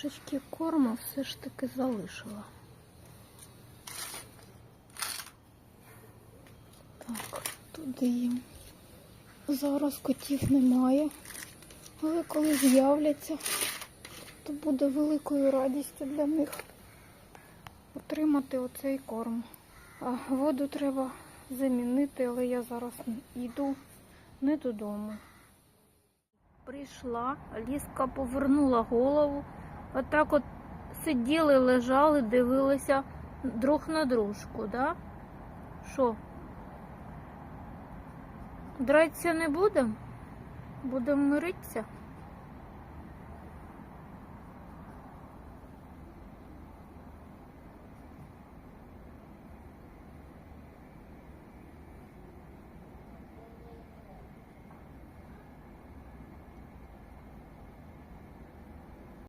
Трошечки корму все ж таки залишила. Так, туди їм. Зараз котів немає, але коли з'являться, то буде великою радістю для них отримати оцей корм. А воду треба замінити, але я зараз йду не додому. Прийшла, Ліска повернула голову. Отак от сиділи, лежали, дивилися друг на дружку, да? Що? Драться не будемо? Будемо миритися?